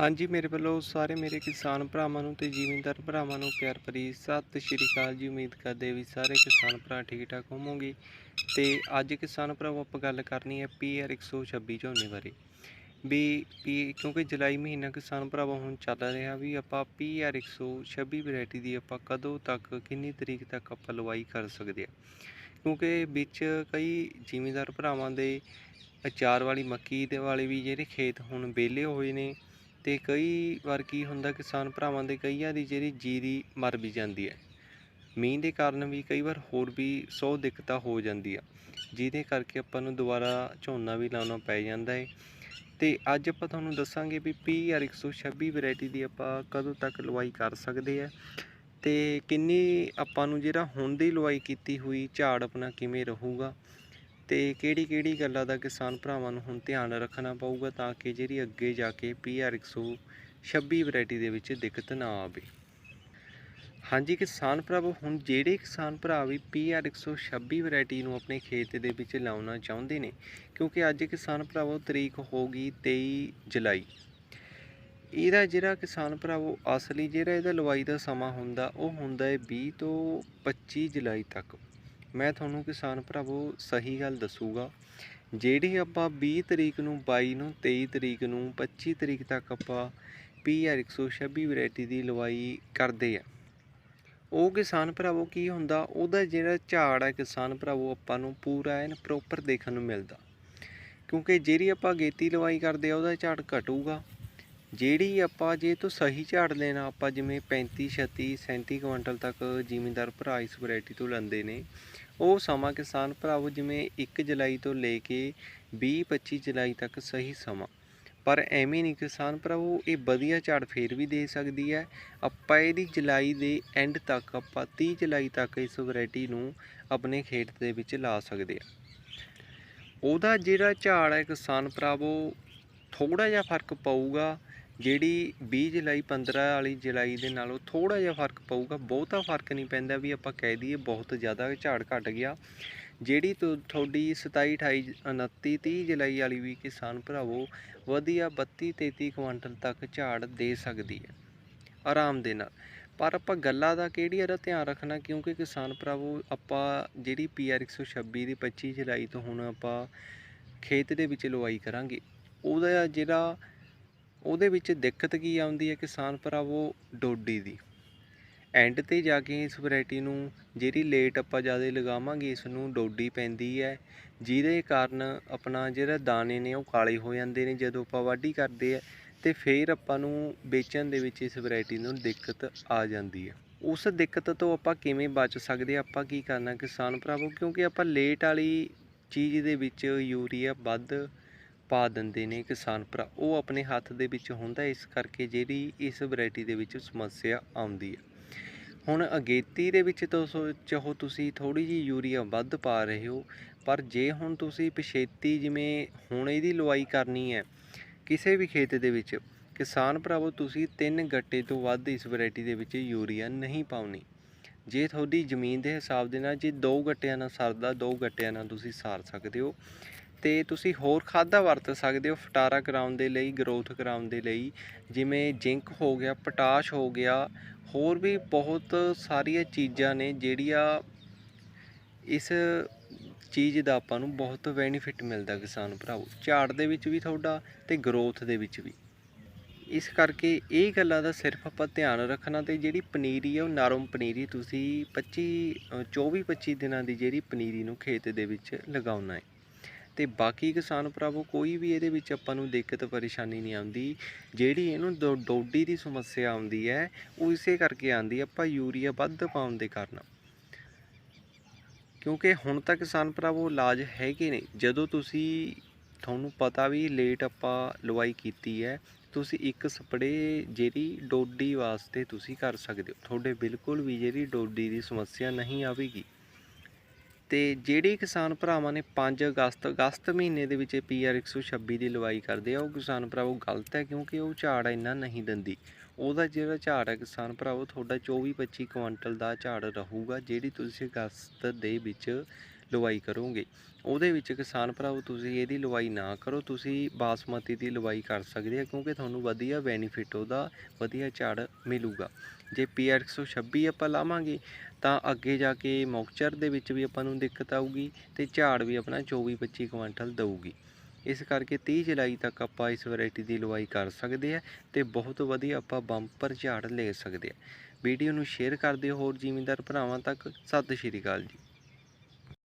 ਹਾਂਜੀ, ਮੇਰੇ ਵੱਲੋਂ ਸਾਰੇ ਮੇਰੇ ਕਿਸਾਨ ਭਰਾਵਾਂ ਨੂੰ ਤੇ ਜ਼ਿਮੀਂਦਾਰ ਭਰਾਵਾਂ ਨੂੰ ਪਿਆਰ ਭਰੀ ਸਤਿ ਸ਼੍ਰੀ ਅਕਾਲ ਜੀ। ਉਮੀਦ ਕਰਦੇ ਵੀ ਸਾਰੇ ਕਿਸਾਨ ਭਰਾ ਠੀਕ ਠਾਕ ਹੋਵੋਗੇ। ਤੇ ਅੱਜ ਕਿਸਾਨ ਭਰਾਵੋ ਆਪਾਂ ਗੱਲ ਕਰਨੀ ਹੈ ਪੀਆਰ 126 ਝੋਨੇ ਬਾਰੇ। ਵੀ ਪੀ ਕਿਉਂਕਿ ਜੁਲਾਈ ਮਹੀਨਾ ਕਿਸਾਨ ਭਰਾਵੋ ਹੁਣ ਚੱਲ ਰਿਹਾ ਵੀ ਆਪਾਂ ਪੀਆਰ 126 ਵੈਰਾਈਟੀ ਦੀ ਆਪਾਂ ਕਦੋਂ ਤੱਕ, ਕਿੰਨੀ ਤਰੀਕ ਤੱਕ ਆਪਾਂ ਲਵਾਈ ਕਰ ਸਕਦੇ ਆ ਕਿਉਂਕਿ ਵਿੱਚ ਕਈ ਜ਼ਿਮੀਂਦਾਰ ਭਰਾਵਾਂ ਦੇ ਅਚਾਰ ਵਾਲੀ ਮੱਕੀ ਦੇ ਵਾਲੇ ਵੀ ਜਿਹੜੇ ਖੇਤ ਹੁਣ ਵਿਹਲੇ ਹੋਏ ਨੇ ਤੇ ਕਈ ਵਾਰ ਕੀ ਹੁੰਦਾ, ਕਿਸਾਨ ਭਰਾਵਾਂ ਦੇ ਕਈਆਂ ਦੀ ਜਿਹੜੀ ਜੀਰੀ ਮਰ ਵੀ ਜਾਂਦੀ ਹੈ। ਮੀਂਹ ਦੇ ਕਾਰਨ ਵੀ ਕਈ ਵਾਰ ਹੋਰ ਵੀ ਸੌ ਦਿੱਕਤਾਂ ਹੋ ਜਾਂਦੀ ਆ ਜਿਹਦੇ ਕਰਕੇ ਆਪਾਂ ਨੂੰ ਦੁਬਾਰਾ ਝੋਨਾ ਵੀ ਲਾਉਣਾ ਪੈ ਜਾਂਦਾ ਹੈ। ਤੇ ਅੱਜ ਆਪਾਂ ਤੁਹਾਨੂੰ ਦੱਸਾਂਗੇ ਵੀ ਪੀਆਰ 126 ਵੈਰਾਈਟੀ ਦੀ ਆਪਾਂ ਕਦੋਂ ਤੱਕ ਲਵਾਈ ਕਰ ਸਕਦੇ ਆ ਤੇ ਕਿੰਨੀ ਆਪਾਂ ਨੂੰ ਜਿਹੜਾ ਹੁਣ ਦੀ ਲਵਾਈ ਕੀਤੀ ਹੋਈ ਝਾੜ ਆਪਣਾ ਕਿਵੇਂ ਰਹੂਗਾ। ਤੇ ਕਿਹੜੀ ਕਿਹੜੀ ਗੱਲਾਂ ਦਾ ਕਿਸਾਨ ਭਰਾਵਾਂ ਨੂੰ ਹੁਣ ਧਿਆਨ ਰੱਖਣਾ ਪਊਗਾ ਤਾਂ ਕਿ ਜਿਹੜੀ ਅੱਗੇ ਜਾ ਕੇ ਪੀਆਰ 126 ਵੈਰਾਈਟੀ ਦੇ ਵਿੱਚ ਦਿੱਕਤ ਨਾ ਆਵੇ। ਹਾਂਜੀ ਕਿਸਾਨ ਭਰਾਵੋ, ਹੁਣ ਜਿਹੜੇ ਕਿਸਾਨ ਭਰਾ ਵੀ ਪੀਆਰ 126 ਵੈਰਾਈਟੀ ਨੂੰ ਆਪਣੇ ਖੇਤ ਦੇ ਵਿੱਚ ਲਾਉਣਾ ਚਾਹੁੰਦੇ ਨੇ, ਕਿਉਂਕਿ ਅੱਜ ਕਿਸਾਨ ਭਰਾਵੋ ਤਰੀਕ ਹੋ ਗਈ 23 ਜੁਲਾਈ। ਇਹਦਾ ਜਿਹੜਾ ਕਿਸਾਨ ਭਰਾਵੋ, ਅਸਲੀ ਜਿਹੜਾ ਇਹਦਾ ਲਵਾਈ ਦਾ ਸਮਾਂ ਹੁੰਦਾ, ਉਹ ਹੁੰਦਾ ਹੈ 20 ਤੋਂ 25 ਜੁਲਾਈ ਤੱਕ। ਮੈਂ ਤੁਹਾਨੂੰ ਕਿਸਾਨ ਭਰਾਵੋ ਸਹੀ ਗੱਲ ਦੱਸੂਗਾ। ਜਿਹੜੀ ਆਪਾਂ 20 ਤਰੀਕ ਨੂੰ 22 ਨੂੰ 23 ਤਰੀਕ ਨੂੰ 25 ਤਰੀਕ ਤੱਕ ਆਪਾਂ ਪੀਆਰ 126 ਵੈਰਾਈਟੀ ਦੀ ਲਵਾਈ ਕਰਦੇ ਆ। ਉਹ ਕਿਸਾਨ ਭਰਾਵੋ ਕੀ ਹੁੰਦਾ, ਉਹਦਾ ਜਿਹੜਾ ਝਾੜ ਆ ਕਿਸਾਨ ਭਰਾਵੋ ਆਪਾਂ ਨੂੰ ਪੂਰਾ ਐਨ ਪ੍ਰੋਪਰ ਦੇਖਣ ਨੂੰ ਮਿਲਦਾ। ਕਿਉਂਕਿ ਜਿਹੜੀ ਆਪਾਂ ਗੇਤੀ ਲਵਾਈ ਕਰਦੇ ਆ, ਉਹਦਾ ਝਾੜ ਘਟੂਗਾ। ਜਿਹੜੀ ਆਪਾਂ ਜੇ ਤੋਂ ਸਹੀ ਝਾੜ ਲੈਣਾ, ਆਪਾਂ ਜਿਵੇਂ 35 36 37 ਕੁਇੰਟਲ ਤੱਕ ਜ਼ਿਮੀਂਦਾਰ ਭਰਾ ਇਸ ਵੈਰਾਈਟੀ ਤੋਂ ਲੈਂਦੇ ਨੇ, ਉਹ ਸਮਾਂ ਕਿਸਾਨ ਭਰਾਵੋ ਜਿਵੇਂ 1 ਜੁਲਾਈ ਤੋਂ ਲੈ ਕੇ 20 25 ਜੁਲਾਈ ਤੱਕ ਸਹੀ ਸਮਾਂ। ਪਰ ਐਵੇਂ ਨਹੀਂ, ਕਿਸਾਨ ਭਰਾਵੋ, ਇਹ ਵਧੀਆ ਝਾੜ ਫੇਰ ਵੀ ਦੇ ਸਕਦੀ ਹੈ। ਆਪਾਂ ਇਹਦੀ ਜੁਲਾਈ ਦੇ ਐਂਡ ਤੱਕ, ਆਪਾਂ 30 ਜੁਲਾਈ ਤੱਕ ਇਸ ਵੈਰਾਈਟੀ ਨੂੰ ਆਪਣੇ ਖੇਤ ਦੇ ਵਿੱਚ ਲਾ ਸਕਦੇ ਆ ਉਹਦਾ ਜਿਹੜਾ ਝਾੜ ਹੈ ਕਿਸਾਨ ਭਰਾਵੋ ਥੋੜਾ ਜਿਹਾ ਫ਼ਰਕ ਪਊਗਾ। ਜਿਹੜੀ 20 ਜੁਲਾਈ 15 ਵਾਲੀ ਜੁਲਾਈ ਦੇ ਨਾਲੋਂ ਥੋੜਾ ਜਿਹਾ ਫ਼ਰਕ ਪਊਗਾ। ਬਹੁਤਾ ਫ਼ਰਕ ਨਹੀਂ ਪੈਂਦਾ ਵੀ ਆਪਾਂ ਕਹਿ ਦਈਏ ਬਹੁਤ ਜ਼ਿਆਦਾ ਝਾੜ ਘਟ ਗਿਆ। ਜਿਹੜੀ ਤੁ- ਤੁਹਾਡੀ 27 28 29 30 ਜੁਲਾਈ ਵਾਲੀ ਵੀ ਕਿਸਾਨ ਭਰਾਵੋ, ਵਧੀਆ 32 33 ਕੁਇੰਟਲ ਤੱਕ ਝਾੜ ਦੇ ਸਕਦੀ ਹੈ। ਆਰਾਮ ਦੇ ਨਾਲ। ਪਰ ਆਪਾਂ ਗੱਲਾਂ ਦਾ ਕਿਹੜੀ ਇਹਦਾ ਧਿਆਨ ਰੱਖਣਾ? ਕਿਉਂਕਿ ਕਿਸਾਨ ਭਰਾਵੋ, ਆਪਾਂ ਜਿਹੜੀ ਪੀਆਰ 126 ਦੀ 25 ਜੁਲਾਈ ਤੋਂ ਹੁਣ ਆਪਾਂ ਖੇਤ ਦੇ ਵਿੱਚ ਲਵਾਈ ਕਰਾਂਗੇ। ਉਹਦਾ ਜਿਹੜਾ ਉਹਦੇ ਵਿੱਚ ਦਿੱਕਤ ਕੀ ਆਉਂਦੀ ਹੈ ਕਿਸਾਨ ਭਰਾਵੋ? ਡੋਡੀ ਦੀ। ਐਂਡ ਤੇ ਜਾ ਕੇ ਇਸ ਵੈਰਾਈਟੀ ਨੂੰ ਜਿਹੜੀ ਲੇਟ ਆਪਾਂ ਜ਼ਿਆਦਾ ਲਗਾਵਾਂਗੇ ਇਸ ਨੂੰ ਡੋਡੀ ਪੈਂਦੀ ਹੈ। ਜਿਹਦੇ ਕਾਰਨ ਆਪਣਾ ਜਿਹੜਾ ਦਾਣੇ ਨੇ ਉਹ ਕਾਲੇ ਹੋ ਜਾਂਦੇ ਨੇ, ਜਦੋਂ ਆਪਾਂ ਵਾਢੀ ਕਰਦੇ ਆ, ਤੇ ਫਿਰ ਆਪਾਂ ਨੂੰ ਵੇਚਣ ਦੇ ਵਿੱਚ ਇਸ ਵੈਰਾਈਟੀ ਨੂੰ ਦਿੱਕਤ ਆ ਜਾਂਦੀ ਹੈ। ਉਸ ਦਿੱਕਤ ਤੋਂ ਆਪਾਂ ਕਿਵੇਂ ਬਚ ਸਕਦੇ? ਆਪਾਂ ਕੀ ਕਰਨਾ ਕਿਸਾਨ ਭਰਾਵੋ? ਕਿਉਂਕਿ ਆਪਾਂ ਲੇਟ ਵਾਲੀ ਚੀਜ਼ ਦੇ ਵਿੱਚ ਯੂਰੀਆ ਵੱਧ ਪਾ ਦਿੰਦੇ ਨੇ ਕਿਸਾਨ ਭਰਾ। ਉਹ ਆਪਣੇ ਹੱਥ ਦੇ ਵਿੱਚ ਹੁੰਦਾ ਇਸ ਕਰਕੇ ਜਿਹੜੀ ਇਸ ਵੈਰਾਈਟੀ ਦੇ ਵਿੱਚ ਸਮੱਸਿਆ ਆਉਂਦੀ ਹੈ। ਹੁਣ ਅਗੇਤੀ ਦੇ ਵਿੱਚ ਤਾਂ ਚਾਹੋ ਤੁਸੀਂ ਥੋੜੀ ਜਿਹੀ ਯੂਰੀਆ ਵੱਧ ਪਾ ਰਹੇ ਹੋ, ਪਰ ਜੇ ਹੁਣ ਤੁਸੀਂ ਪਛੇਤੀ ਜਿਵੇਂ ਹੁਣ ਇਹਦੀ ਲਵਾਈ ਕਰਨੀ ਹੈ, ਕਿਸੇ ਵੀ ਖੇਤ ਦੇ ਵਿੱਚ, ਕਿਸਾਨ ਭਰਾਵੋ ਤੁਸੀਂ ਤਿੰਨ ਗੱਟੇ ਤੋਂ ਵੱਧ ਇਸ ਵੈਰਾਈਟੀ ਦੇ ਵਿੱਚ ਯੂਰੀਆ ਨਹੀਂ ਪਾਉਣੀ। ਜੇ ਤੁਹਾਡੀ ਜ਼ਮੀਨ ਦੇ ਹਿਸਾਬ ਦੇ ਨਾਲ, ਜੇ ਦੋ ਗੱਟਿਆਂ ਨਾਲ ਸਰਦਾ, ਦੋ ਗੱਟਿਆਂ ਨਾਲ ਤੁਸੀਂ ਸਾਰ ਸਕਦੇ ਹੋ। ਤੇ ਤੁਸੀਂ ਹੋਰ ਖਾਦਾਂ ਵਰਤ ਸਕਦੇ ਹੋ ਫਟਾਰਾ ਕਰਾਉਣ ਦੇ ਲਈ, ਗਰੋਥ ਕਰਾਉਣ ਦੇ ਲਈ। ਜਿਵੇਂ ਜ਼ਿੰਕ ਹੋ ਗਿਆ, ਪੋਟਾਸ਼ ਹੋ ਗਿਆ, ਹੋਰ ਵੀ ਬਹੁਤ ਸਾਰੀਆਂ ਚੀਜ਼ਾਂ ਨੇ ਜਿਹੜੀਆਂ ਇਸ ਚੀਜ਼ ਦਾ ਆਪਾਂ ਨੂੰ ਬਹੁਤ ਬੈਨੀਫਿਟ ਮਿਲਦਾ ਕਿਸਾਨ ਭਰਾਵੋ। ਝਾੜ ਦੇ ਵਿੱਚ ਵੀ ਤੁਹਾਡਾ ਤੇ ਗਰੋਥ ਦੇ ਵਿੱਚ ਵੀ। ਇਸ ਕਰਕੇ ਇਹ ਗੱਲਾਂ ਦਾ ਸਿਰਫ ਆਪਾਂ ਧਿਆਨ ਰੱਖਣਾ ਤੇ ਜਿਹੜੀ ਪਨੀਰੀ ਹੈ ਉਹ ਨਰਮ ਪਨੀਰੀ ਤੁਸੀਂ 25 24 25 ਦਿਨਾਂ ਦੀ ਜਿਹੜੀ ਪਨੀਰੀ ਨੂੰ ਖੇਤ ਦੇ ਵਿੱਚ ਲਗਾਉਣਾ ਹੈ। ਤੇ ਬਾਕੀ ਕਿਸਾਨ ਭਰਾਵੋ, ਕੋਈ ਵੀ ਇਹਦੇ ਵਿੱਚ ਆਪਾਂ ਨੂੰ ਦਿੱਕਤ, ਪਰੇਸ਼ਾਨੀ ਨਹੀਂ ਆਉਂਦੀ। ਜਿਹੜੀ ਇਹਨੂੰ ਡੋ- ਡੋਡੀ ਦੀ ਸਮੱਸਿਆ ਆਉਂਦੀ ਹੈ, ਉਹ ਇਸੇ ਕਰਕੇ ਆਉਂਦੀ ਆਪਾਂ ਯੂਰੀਆ ਵੱਧ ਪਾਉਣ ਦੇ ਕਾਰਨ। ਕਿਉਂਕਿ ਹੁਣ ਤਾਂ ਕਿਸਾਨ ਭਰਾਵੋ, ਇਲਾਜ ਹੈਗੇ ਨੇ। ਜਦੋਂ ਤੁਸੀਂ ਤੁਹਾਨੂੰ ਪਤਾ ਵੀ ਲੇਟ ਆਪਾਂ ਲਵਾਈ ਕੀਤੀ ਹੈ, ਤੁਸੀਂ ਇੱਕ ਸਪਰੇ ਜਿਹੜੀ ਡੋਡੀ ਵਾਸਤੇ ਤੁਸੀਂ ਕਰ ਸਕਦੇ ਹੋ। ਤੁਹਾਡੇ ਬਿਲਕੁਲ ਵੀ ਜਿਹੜੀ ਡੋਡੀ ਦੀ ਸਮੱਸਿਆ ਨਹੀਂ ਆਵੇਗੀ। ਤੇ ਜਿਹੜੇ ਕਿਸਾਨ ਭਰਾਵਾਂ ਨੇ 5 ਅਗਸਤ ਅਗਸਤ ਮਹੀਨੇ ਦੇ ਵਿੱਚ ਪੀਆਰ 126 ਦੀ ਲਵਾਈ ਕਰਦੇ ਆ, ਉਹ ਕਿਸਾਨ ਭਰਾਵੋ ਗਲਤ ਹੈ ਕਿਉਂਕਿ ਉਹ ਝਾੜ ਇੰਨਾ ਨਹੀਂ ਦਿੰਦੀ। ਉਹਦਾ ਜਿਹੜਾ ਝਾੜ ਹੈ ਕਿਸਾਨ ਭਰਾਵੋ, ਤੁਹਾਡਾ 24 25 ਕੁਇੰਟਲ ਦਾ ਝਾੜ ਰਹੂਗਾ, ਜਿਹੜੀ ਤੁਸੀਂ ਅਗਸਤ ਦੇ ਵਿੱਚ ਲਵਾਈ ਕਰੋਗੇ। ਉਹਦੇ ਵਿੱਚ ਕਿਸਾਨ ਭਰਾਵੋ, ਤੁਸੀਂ ਇਹਦੀ ਲਵਾਈ ਨਾ ਕਰੋ, ਤੁਸੀਂ ਬਾਸਮਤੀ ਦੀ ਲਵਾਈ ਕਰ ਸਕਦੇ ਆ, ਕਿਉਂਕਿ ਤੁਹਾਨੂੰ ਵਧੀਆ ਬੈਨੀਫਿਟ ਉਹਦਾ ਵਧੀਆ ਝਾੜ ਮਿਲੂਗਾ। ਜੇ ਪੀਆਰ 126 ਆਪਾਂ ਲਾਵਾਂਗੇ, ਤਾਂ ਅੱਗੇ ਜਾ ਕੇ ਮੌਕਚਰ ਦੇ ਵਿੱਚ ਵੀ ਆਪਾਂ ਨੂੰ ਦਿੱਕਤ ਆਊਗੀ ਤੇ ਝਾੜ ਵੀ ਆਪਣਾ 24 25 ਕੁਇੰਟਲ ਦਊਗੀ। ਇਸ ਕਰਕੇ 30 ਜੁਲਾਈ ਤੱਕ ਆਪਾਂ ਇਸ ਵੈਰਾਈਟੀ ਦੀ ਲਵਾਈ ਕਰ ਸਕਦੇ ਆ ਤੇ ਬਹੁਤ ਵਧੀਆ ਆਪਾਂ ਬੰਪਰ ਝਾੜ ਲੈ ਸਕਦੇ ਆ। ਵੀਡੀਓ ਨੂੰ ਸ਼ੇਅਰ ਕਰ ਦਿਓ ਹੋਰ ਜ਼ਿਮੀਂਦਾਰ ਭਰਾਵਾਂ ਤੱਕ। ਸਤਿ ਸ਼੍ਰੀ ਅਕਾਲ ਜੀ।